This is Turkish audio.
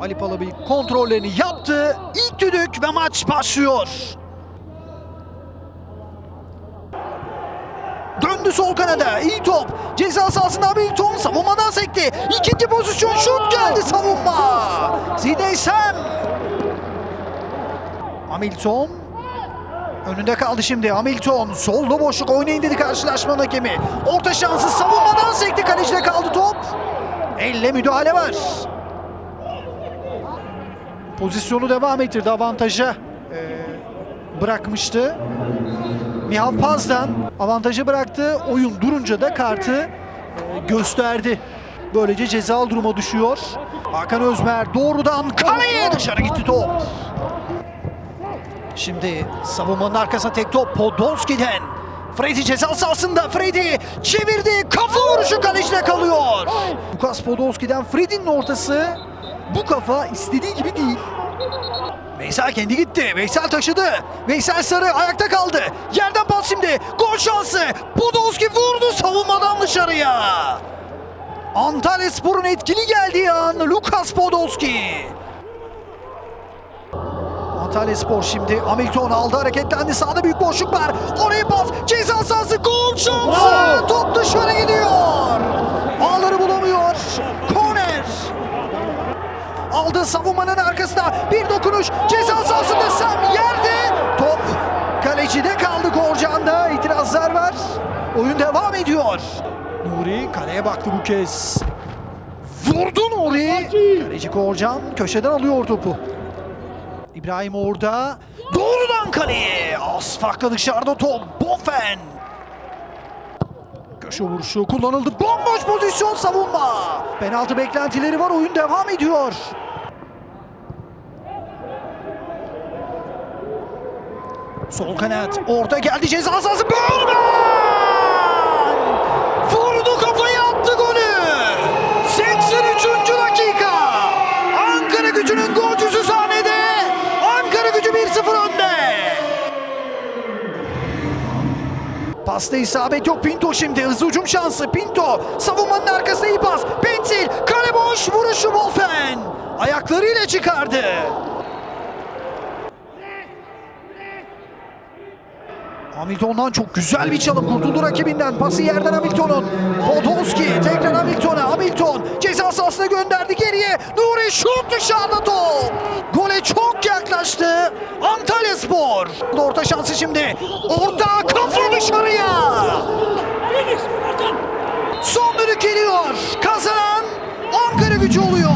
Galip Alabi kontrollerini yaptı. İlk düdük ve maç başlıyor. Döndü sol kanada. İyi top. Ceza sahasında Hamilton savunmadan sekti. İkinci pozisyon şut geldi savunma. Zineysem. Hamilton. Önünde kaldı şimdi Hamilton. Solda boşluk oynayın dedi karşılaşmanın hakemi. Orta şansı savunmadan sekti. Kalecide kaldı top. Elle müdahale var. Pozisyonu devam ettirdi avantaja. e, bırakmıştı. Mihav Paz'dan avantajı bıraktı. Oyun durunca da kartı e, gösterdi. Böylece cezalı duruma düşüyor. Hakan Özmer doğrudan kaleye dışarı gitti top. Şimdi savunmanın arkasına tek top Podolski'den. Freddy ceza sahasında Freddy çevirdi. Kafa vuruşu kalecide kalıyor. Lukas Podolski'den Freddy'nin ortası bu kafa istediği gibi değil. Veysel kendi gitti. Veysel taşıdı. Veysel Sarı ayakta kaldı. Yerden pas şimdi. Gol şansı. Podolski vurdu savunmadan dışarıya. Antalya Spor'un etkili geldiği an Lukas Podolski. Antalya Spor şimdi Hamilton aldı hareketlendi. Sağda büyük boşluk var. Oraya pas. Ceza sahası. Gol şansı. Top dışarı gidiyor. Aldı savunmanın arkasında. Bir dokunuş. Ceza sahasında Sam yerde. Top kalecide kaldı Gorcan'da. İtirazlar var. Oyun devam ediyor. Nuri kaleye baktı bu kez. Vurdu Nuri. Kaleci Gorcan köşeden alıyor topu. İbrahim orada. Doğrudan kaleye. Az farkla dışarıda top. Bofen. Köşe vuruşu kullanıldı. Bomboş pozisyon savunma. Penaltı beklentileri var. Oyun devam ediyor. Sol kanat. Orada geldi ceza sahası. Vurdu kafayı attı golü. 83. dakika. Ankara gücünün golcüsü sahnede. Ankara gücü 1-0 önde. Pasta isabet yok Pinto şimdi. Hızlı hücum şansı. Pinto savunmanın arkasına iyi pas. Pensil kale boş vuruşu Wolfen. Ayaklarıyla çıkardı. Hamilton'dan çok güzel bir çalım kurtuldu rakibinden. Pası yerden Hamilton'un. Podolski tekrar Hamilton'a. Hamilton ceza sahasına gönderdi geriye. Nuri şut dışarıda top. Gole çok yaklaştı. Antalya Spor. Orta şansı şimdi. Orta kafa dışarıya. Son düdük geliyor. Kazanan Ankara gücü oluyor.